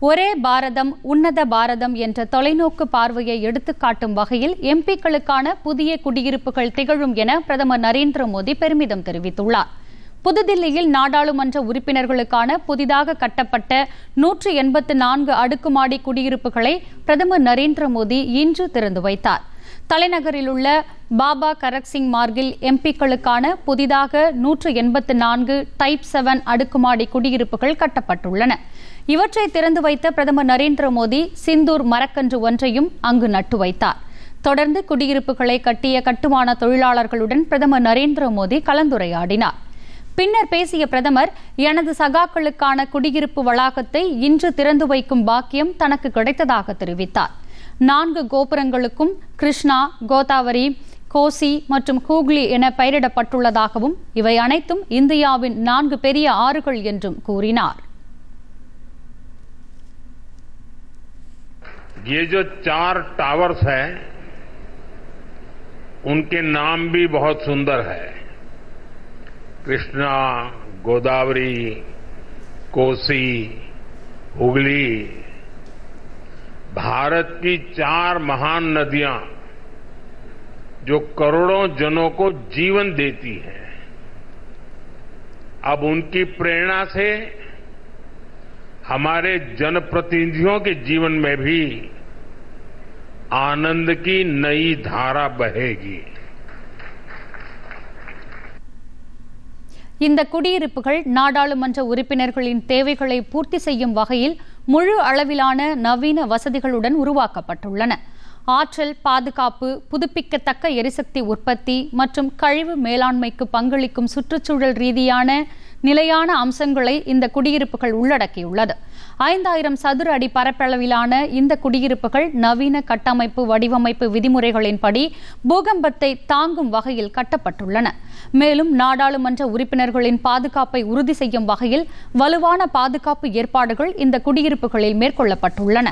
ஒரே பாரதம் உன்னத பாரதம் என்ற தொலைநோக்கு பார்வையை எடுத்துக்காட்டும் வகையில் எம்பிக்களுக்கான புதிய குடியிருப்புகள் திகழும் என பிரதமர் நரேந்திர மோடி பெருமிதம் தெரிவித்துள்ளார். புதுதில்லியில் நாடாளுமன்ற உறுப்பினர்களுக்கான புதிதாக கட்டப்பட்ட நூற்று எண்பத்து நான்கு அடுக்குமாடி குடியிருப்புகளை பிரதமர் நரேந்திர மோடி இன்று திறந்து வைத்தார். தலைநகரில் உள்ள பாபா கரக் சிங் மார்கில் எம்பிக்களுக்கான புதிதாக நூற்று எண்பத்து நான்கு டைப் செவன் அடுக்குமாடி குடியிருப்புகள் கட்டப்பட்டுள்ளன. இவற்றை திறந்து வைத்த பிரதமர் நரேந்திர மோடி சிந்தூர் மரக்கன்று ஒன்றையும் அங்கு நட்டு வைத்தார். தொடர்ந்து குடியிருப்புகளை கட்டிய கட்டுமான தொழிலாளர்களுடன் பிரதமர் நரேந்திர மோடி கலந்துரையாடினார். பின்னர் பேசிய பிரதமர் எனது சகாக்களுக்கான குடியிருப்பு வளாகத்தை இன்று திறந்து வைக்கும் பாக்கியம் தனக்கு கிடைத்ததாக தெரிவித்தார். நான்கு கோபுரங்களுக்கும் கிருஷ்ணா கோதாவரி கோசி மற்றும் ஹூக்ளி என பெயரிடப்பட்டுள்ளதாகவும் இவை அனைத்தும் இந்தியாவின் நான்கு பெரிய ஆறுகள் என்றும் கூறினார் ये जो चार टावर्स हैं उनके नाम भी बहुत सुंदर है कृष्णा गोदावरी कोसी हुगली भारत की चार महान नदियां जो करोड़ों जनों को जीवन देती हैं अब उनकी प्रेरणा से हमारे जनप्रतिनिधियों के जीवन में भी आनंद की नई धारा बहेगी இந்த குடியிருப்புகள் நாடாளுமன்ற உறுப்பினர்களின் தேவைகளை பூர்த்தி செய்யும் வகையில் முழு அளவிலான நவீன வசதிகளுடன் உருவாக்கப்பட்டுள்ளன. ஆற்றல் பாதுகாப்பு புதுப்பிக்கத்தக்க எரிசக்தி உற்பத்தி மற்றும் கழிவு மேலாண்மைக்கு பங்களிக்கும் சுற்றுச்சூழல் ரீதியான நிலையான அம்சங்களை இந்த குடியிருப்புகள் உள்ளடக்கியுள்ளது. ஐந்தாயிரம் சதுர அடி பரப்பளவிலான இந்த குடியிருப்புகள் நவீன கட்டமைப்பு வடிவமைப்பு விதிமுறைகளின்படி பூகம்பத்தை தாங்கும் வகையில் கட்டப்பட்டுள்ளன. மேலும் நாடாளுமன்ற உறுப்பினர்களின் பாதுகாப்பை உறுதி செய்யும் வகையில் வலுவான பாதுகாப்பு ஏற்பாடுகள் இந்த குடியிருப்புகளில் மேற்கொள்ளப்பட்டுள்ளன.